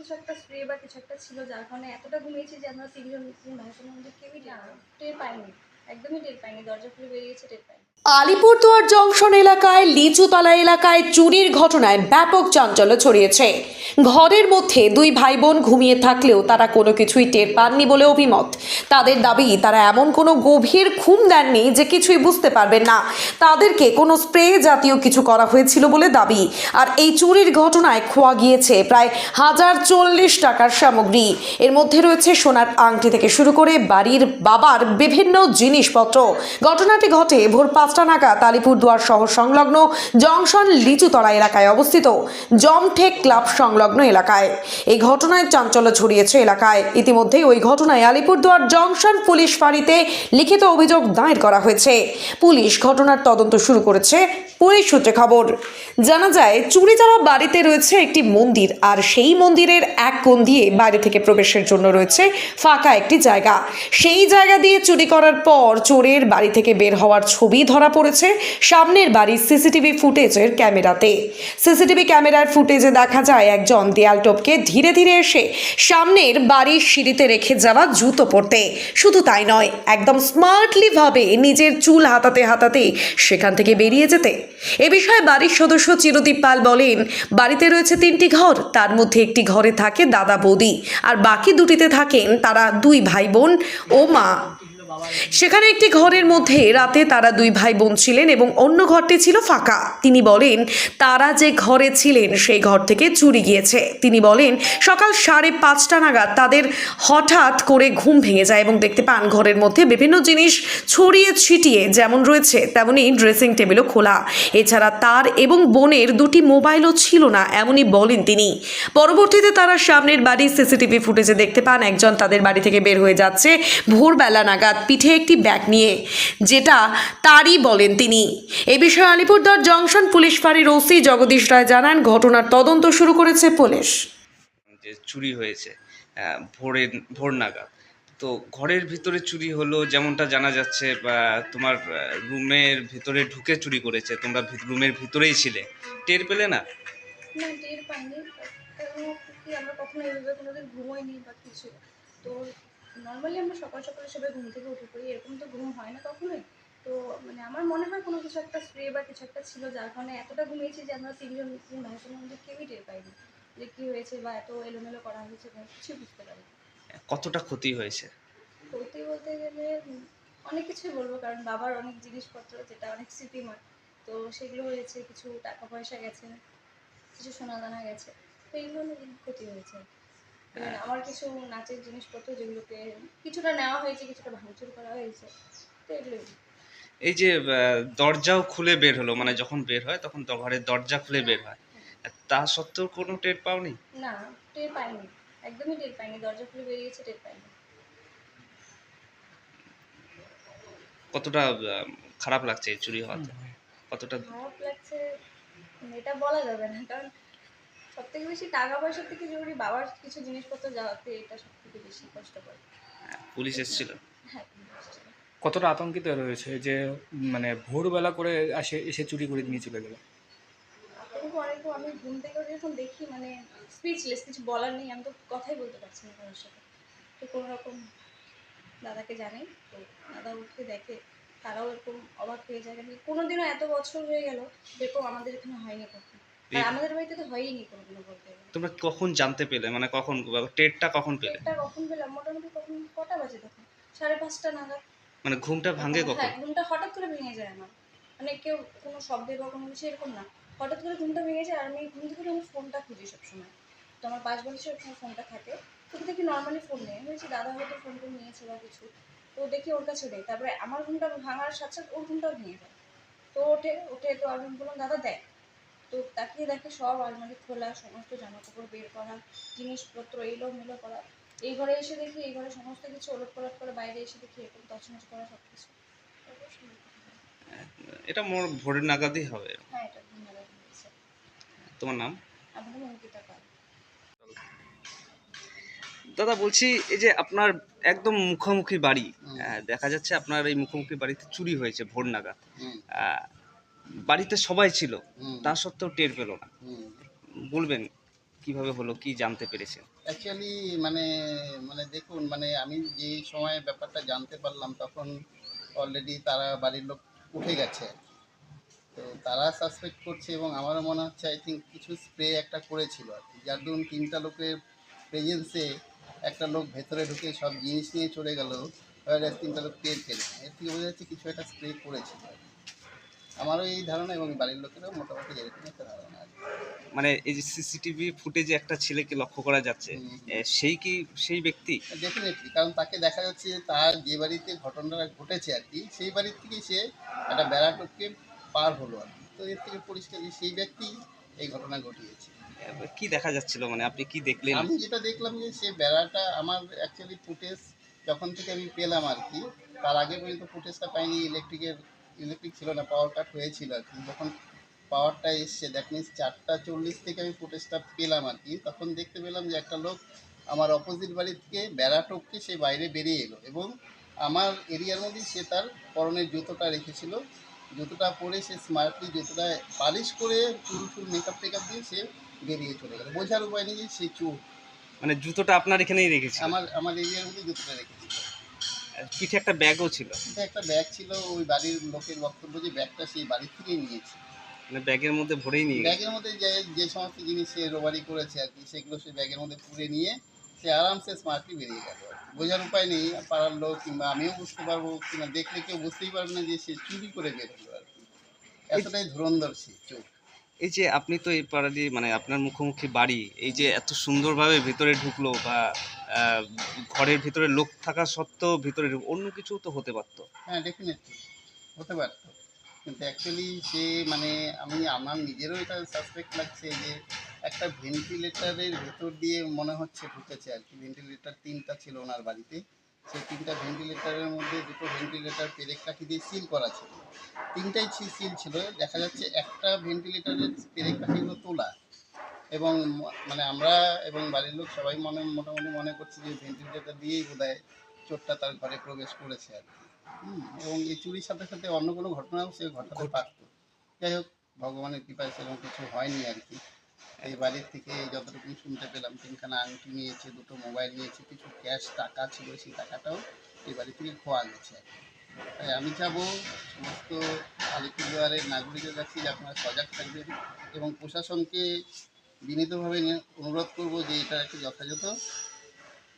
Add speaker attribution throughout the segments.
Speaker 1: কিছু একটা স্প্রে বা কিছু একটা ছিল যার কারণে এতটা ঘুমিয়েছি যে আমরা তিনজন মানুষের মধ্যে কেউই টের পাইনি।
Speaker 2: আলিপুরদুয়ার জংশন এলাকায়, লিচুতলা এলাকায় চুরির ঘটনায় ব্যাপক চাঞ্চল্য ছড়িয়েছে। ঘরের মধ্যে দুই ভাই বোন ঘুমিয়ে থাকলেও তারা কোনো কিছুই টের পাননি বলে অভিমত। তাদের দাবি, তারা এমন কোনো গভীর ঘুম দেননি যে কিছুই বুঝতে পারবেন না। তাদেরকে কোনো স্প্রে জাতীয় কিছু করা হয়েছিল বলে দাবি। আর এই চুরির ঘটনায় খোয়া গিয়েছে প্রায় হাজার চল্লিশ টাকার সামগ্রী। এর মধ্যে রয়েছে সোনার আংটি থেকে শুরু করে বাড়ির বাবার বিভিন্ন জিনিসপত্র। ঘটনাটি ঘটে ভোর পাঁচটা নাগাদ আলিপুরদুয়ার শহর সংলগ্ন জংশন লিচুতলা এলাকায় অবস্থিত জমঠেক ক্লাব সংলগ্ন এলাকায়। এই ঘটনায় চাঞ্চল্য ছড়িয়েছে এলাকায়। ইতিমধ্যেই ওই ঘটনায় আলিপুরদুয়ার জংশন পুলিশ ফাঁড়িতে লিখিত অভিযোগ দায়ের করা হয়েছে। পুলিশ ঘটনার তদন্ত শুরু করেছে পুলিশ সূত্রে খবর। জানা যায়, চুরি যাওয়া বাড়িতে রয়েছে একটি মন্দির আর সেই মন্দিরের এক কোণ দিয়ে বাইরে থেকে প্রবেশের জন্য রয়েছে ফাঁকা একটি জায়গা। সেই জায়গা দিয়ে চুরি করার পর চোরের বাড়ি থেকে বের হওয়ার ছবি ধরা পড়েছে সামনের বাড়ির সিসিটিভি ফুটেজের ক্যামেরাতে। সিসিটিভি ক্যামেরার ফুটেজে দেখা যায় একজন দেয়াল টপকে ধীরে ধীরে এসে সামনের বাড়ির সিঁড়িতে রেখে যাওয়া জুতো পরতে। শুধু তাই নয়, একদম স্মার্টলিভাবে নিজের চুল হাতাতে হাতাতে সেখান থেকে বেরিয়ে যেতে। এ বিষয়ে বাড়ির সদস্য চিরদীপ পাল বলেন, বাড়িতে রয়েছে তিনটি ঘর, তার মধ্যে একটি ঘরে থাকে দাদা বৌদি, আর বাকি দুটিতে থাকেন তারা দুই ভাই বোন ও মা। সেখানে একটি ঘরের মধ্যে রাতে তারা দুই ভাই বোন ছিলেন এবং অন্য ঘরটি ছিল ফাঁকা। তিনি বলেন, তারা যে ঘরে ছিলেন, সেই ঘর থেকে চুরি গিয়েছে। তিনি বলেন, সকাল সাড়ে পাঁচটা নাগাদ তাদের হঠাৎ করে ঘুম ভেঙে যায় এবং দেখতে পান ঘরের মধ্যে বিভিন্ন জিনিস ছড়িয়ে ছিটিয়ে যেমন রয়েছে তেমনই ড্রেসিং টেবিলও খোলা। এছাড়া তার এবং বোনের দুটি মোবাইলও ছিল না, এমনই বলেন তিনি। পরবর্তীতে তারা সামনের বাড়ির সিসিটিভি ফুটেজে দেখতে পান, একজন তাদের বাড়ি থেকে বের হয়ে যাচ্ছে ভোরবেলা নাগাদ। পিঠে একটি ব্যাগ নিয়ে যেটা তারই বলেন তিনি। এ বিষয়ে আলিপুরদুয়ার জংশন পুলিশ ফাঁড়ির ওসি জগদীশ রায় জানান ঘটনার তদন্ত শুরু করেছে পুলিশ।
Speaker 3: যে চুরি হয়েছে ভোরের ভোর নাগাদ। তো ঘরের ভিতরে চুরি হলো যেমনটা জানা যাচ্ছে বা তোমার রুমের ভিতরে ঢুকে চুরি করেছে তোমরা রুমের ভিতরেই ছিলে। টের পেলে না?
Speaker 1: না টের পাইনি। আমরা কখনো এইভাবে কোনোদিন ঘুমোইনি বা কিছু। তো নর্মালি আমরা সকাল সকাল সবাই ঘুম থেকে উঠে পড়ি এরকম তো ঘুম হয় না কখনোই। তো মানে আমার মনে হয় কোনো কিছু একটা স্প্রে বা কিছু একটা ছিল যার কারণে এতটা ঘুমিয়েছি যে আমরা তিনজন তিন ভাই বোনের মধ্যে কেউই টের পাইনি যে কী হয়েছে বা এত এলোমেলো করা হয়েছে কিছু বুঝতে পারি
Speaker 3: কতটা ক্ষতি হয়েছে?
Speaker 1: ক্ষতি বলতে গেলে অনেক কিছুই বলব কারণ বাবার অনেক জিনিসপত্র যেটা অনেক স্মৃতিময় তো সেগুলো হয়েছে কিছু টাকা পয়সা গেছে কিছু সোনা দানা গেছে তো এইগুলো ক্ষতি হয়েছে আমার কিছু নাচের জিনিসপত্র যেগুলোকে কিছুটা নেওয়া হয়েছে কিছুটা ভাঙচুর করা হয়েছে তো এগুলোই
Speaker 3: এই যে দরজাও খুলে বের হলো মানে যখন বের হয় তখন ঘরের দরজা খুলে বের হয়। তা সত্ত্বেও কোনো টের পাওনি?
Speaker 1: না টের পাইনি একদমই টের পাইনি দরজা খুলে বেরিয়েছে টের পাইনি।
Speaker 3: কতটা খারাপ লাগছে চুরি হওয়াতে? কতটা
Speaker 1: খারাপ লাগছে এটা বলা যাবে না কারণ সব থেকে বেশি টাকা পয়সার থেকে জরুরি বাবার কিছু জিনিসপত্র যাওয়াতে এটা সব থেকে বেশি কষ্ট করে
Speaker 3: পুলিশ এসেছিল?
Speaker 1: হ্যাঁ
Speaker 4: কতটা আতঙ্কিত রয়েছে যে মানে ভোরবেলা করে আসে এসে চুরি করে নিয়ে চলে গেল?
Speaker 1: আতঙ্ক অনেক আমি ঘুম থেকে উঠে যখন দেখি মানে স্পিচলেস কিছু বলার নেই আমি তো কথাই বলতে পারছি না কারোর সাথে। তো কোনো রকম দাদাকে জানাই তো দাদা উঠে দেখে তারাও এরকম অবাক হয়ে যায়। কারণ কোনোদিনও এত বছর হয়ে গেল এরকম আমাদের এখানে হয়নি কখনো। আমাদের বাড়িতে তো হয়নি কোনোদিনও বলতে গেলে।
Speaker 3: তোমরা কখন জানতে পেলে? মানে কখন টেরটা কখন পেলে?
Speaker 1: কখন পেলাম? মোটামুটি কখন কটা বাজে তখন? সাড়ে পাঁচটা নাগাদ।
Speaker 3: মানে ঘুমটা ভাঙে কখন?
Speaker 1: হ্যাঁ ঘুমটা হঠাৎ করে ভেঙে যায় আমার। মানে কেউ কোনো শব্দে বা কোনো কিছু এরকম না। হঠাৎ করে ঘুমটা ভেঙে যায় আর আমি ঘুম থেকে আমি ফোনটা খুঁজি সবসময়। তো আমার পাঁচ বছর সবসময় ফোনটা থাকে। তো দেখি নর্মালি ফোন নেই। আমি বলছি দাদা হয়তো ফোন টোন নিয়েছে বা কিছু। তো দেখি ওর কাছে দেয়। তারপরে আমার ঘুমটা ভাঙার সাথে সাথে ওর ঘুমটাও ভেঙে যায়। তো ওঠে ওঠে। তো আমি বললাম দাদা দেয়। তো তাকিয়ে দেখে সব আলমারি খোলা সমস্ত জামা কাপড় বের করা জিনিসপত্র এলো মেলো করা। এই ঘরে এসে দেখি এই ঘরে সমস্ত কিছু ওলট পালট করে বাইরে এসে দেখি এরকম তছনছ করা সব কিছু
Speaker 3: এটা মোর ভোরের নাগাদই হবে।
Speaker 1: হ্যাঁ এটা হয়েছে।
Speaker 3: তোমার নাম?
Speaker 1: আপনাদের অঙ্কিতা পাল।
Speaker 3: দাদা বলছি এই যে আপনার একদম মুখোমুখি বাড়ি দেখা যাচ্ছে আপনার এই মুখোমুখি বাড়িতে চুরি হয়েছে ভোর নাগাদ। বাড়িতে সবাই ছিল তা সত্ত্বেও টের পেল না। বলবেন কীভাবে হলো কি জানতে পেরেছেন?
Speaker 5: অ্যাকচুয়ালি মানে মানে দেখুন মানে আমি যে সময় ব্যাপারটা জানতে পারলাম তখন অলরেডি তারা বাড়ির লোক উঠে গেছে। তো তারা সাসপেক্ট করছে এবং আমারও মনে হচ্ছে আই থিঙ্ক কিছু স্প্রে একটা করেছিল আর কি। যার দরুন তিনটা লোকের প্রেজেন্সে একটা লোক ভেতরে ঢুকে সব জিনিস নিয়ে চলে গেল তিনটা লোক টের পেল এর থেকে বোঝা যাচ্ছে কিছু একটা স্প্রে করেছিল আর কি। আমারও এই ধারণা এবং বাড়ির লোকেরও মোটামুটি এরকম একটা ধারণা কি।
Speaker 3: মানে এই যে সিসিটিভি ফুটেজে একটা ছেলেকে লক্ষ্য করা যাচ্ছে সেই কি সেই ব্যক্তি?
Speaker 5: ডেফিনেটলি কারণ তাকে দেখা যাচ্ছে যে তার যে বাড়িতে ঘটনাটা ঘটেছে আর কি সেই বাড়ির থেকে সে একটা বেড়া টপকে পার হলো আর কি। তো এর থেকে পরিষ্কার যে সেই ব্যক্তি এই ঘটনা ঘটিয়েছে।
Speaker 3: কি দেখা যাচ্ছিল? মানে আপনি কি দেখলেন?
Speaker 5: আমি যেটা দেখলাম যে সে বেড়াটা আমার অ্যাকচুয়ালি ফুটেজ যখন থেকে আমি পেলাম আর কি তার আগে পর্যন্ত ফুটেজটা পাইনি ইলেকট্রিকের ইলেকট্রিক ছিল না পাওয়ার কাট হয়েছিল আর কি। যখন পাওয়ারটা এসছে দ্যাট মিনস চারটা চল্লিশ থেকে আমি ফুটেজটা পেলাম আর কি তখন দেখতে পেলাম যে একটা লোক আমার অপোজিট বাড়ি থেকে বেড়া টপকে সে বাইরে বেরিয়ে এলো এবং আমার এরিয়ার মধ্যেই সে তার পরনের জুতোটা রেখেছিল। জুতোটা পরে সে স্মার্টলি জুতোটা পালিশ করে চুল চুল মেকআপ টেকআপ দিয়ে সে বেরিয়ে চলে গেল। বোঝার উপায় নেই যে সে চুল।
Speaker 3: মানে জুতোটা আপনার এখানেই রেখেছে
Speaker 5: আমার আমার এরিয়ার মধ্যে জুতোটা রেখেছিল।
Speaker 3: পিঠে একটা ব্যাগও ছিল।
Speaker 5: একটা ব্যাগ ছিল ওই বাড়ির লোকের বক্তব্য যে ব্যাগটা সেই বাড়ির থেকেই নিয়েছে।
Speaker 3: মানে ব্যাগের মধ্যে ভরেই নিয়ে
Speaker 5: ব্যাগের মধ্যে যে যে সমস্ত জিনিস সে রোবারি করেছে আর কি সেগুলো সে ব্যাগের মধ্যে পুরে নিয়ে সে আরামসে স্মার্টলি বেরিয়ে গেল। বোঝার উপায় নেই পাড়ার লোক কিংবা আমিও বুঝতে পারব কিংবা দেখলে কেউ বুঝতেই পারবে না যে সে চুরি করে বেরোলো আর কি। এতটাই ধুরন্ধর সে চোখ।
Speaker 3: এই যে আপনি তো এই পাড়ালি মানে আপনার মুখোমুখি বাড়ি, এই যে এত সুন্দরভাবে ভিতরে ঢুকলো বা ঘরের ভিতরে লোক থাকা সত্ত্বেও ভিতরে অন্য কিছু তো হতে পারতো।
Speaker 5: হ্যাঁ ডেফিনেটলি হতে পারতো। কিন্তু অ্যাকচুয়ালি সে মানে আমি, আমার নিজেরও এটা সাসপেক্ট লাগছে যে, একটা ভেন্টিলেটারের ভেতর দিয়ে মনে হচ্ছে ঢুকেছে আর কি। ভেন্টিলেটার তিনটা ছিল ওনার বাড়িতে। সেই তিনটা ভেন্টিলেটারের মধ্যে দুটো ভেন্টিলেটার পেরেক কাঠি দিয়ে সিল করা ছিল? তিনটাই সিল ছিল। দেখা যাচ্ছে একটা ভেন্টিলেটারের পেরেক কাঠিগুলো তোলা। এবং মানে আমরা এবং বাড়ির লোক সবাই মনে মোটামুটি মনে করছি যে ভেন্টিলেটার দিয়েই বোধহয় চোরটা তার ঘরে প্রবেশ করেছে আর এবং এই চুরির সাথে সাথে অন্য কোনো ঘটনাও সে ঘটাতে পারত যাই হোক ভগবানের কৃপায় সেরকম কিছু হয়নি আর কি। এই বাড়ির থেকে যতটুকু শুনতে পেলাম, তিনখানা আংটি নিয়েছে, দুটো মোবাইল নিয়েছে, কিছু ক্যাশ টাকা ছিল সেই টাকাটাও এই বাড়ি থেকে খোয়া গেছে। তাই আমি চাবো সমস্ত আলিপুরদুয়ারের নাগরিকের কাছে যে আপনারা সজাগ থাকবেন এবং প্রশাসনকে বিনীতভাবে অনুরোধ করব যে এটা একটা যথাযথ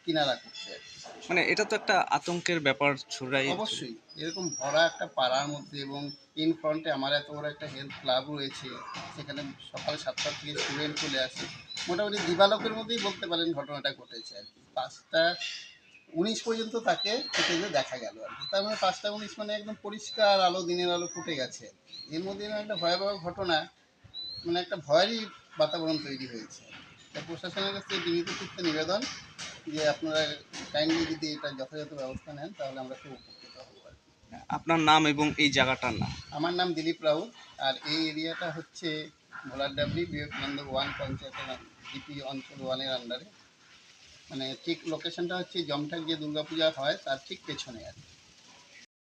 Speaker 5: কিনারা করতে আর
Speaker 3: মানে এটা তো একটা আতঙ্কের ব্যাপার ছড়াই
Speaker 5: অবশ্যই এরকম ভরা একটা পাড়ার মধ্যে এবং ইন ফ্রন্টে আমার এত বড় একটা হেলথ ক্লাব রয়েছে সেখানে সকাল সাতটা থেকে স্টুডেন্ট চলে আসে। মোটামুটি দিবালকের মধ্যেই বলতে পারেন ঘটনাটা ঘটেছে আর কি। পাঁচটা উনিশ পর্যন্ত তাকে ফুটেজে দেখা গেল আর কি। তার মানে পাঁচটা উনিশ মানে একদম পরিষ্কার আলো দিনের আলো ফুটে গেছে। এর মধ্যে একটা ভয়াবহ ঘটনা মানে একটা ভয়েরই বাতাবরণ তৈরি হয়েছে। প্রশাসনের কাছে বিনীত চিত্তে নিবেদন যে আপনারা কাইন্ডলি যদি এটা যথাযথ ব্যবস্থা নেন তাহলে আমরা খুব উপকৃত হব আর কি।
Speaker 3: আপনার নাম এবং এই জায়গাটার নাম
Speaker 5: আমার নাম দিলীপ রাউত আর এই এরিয়াটা হচ্ছে ভোলার ডাবলি বিবেকানন্দ ওয়ান পঞ্চায়েতের ডিপি অঞ্চল ওয়ানের আন্ডারে মানে ঠিক লোকেশনটা হচ্ছে জমঠাক যে দুর্গাপূজা হয় তার ঠিক পেছনে আর কি।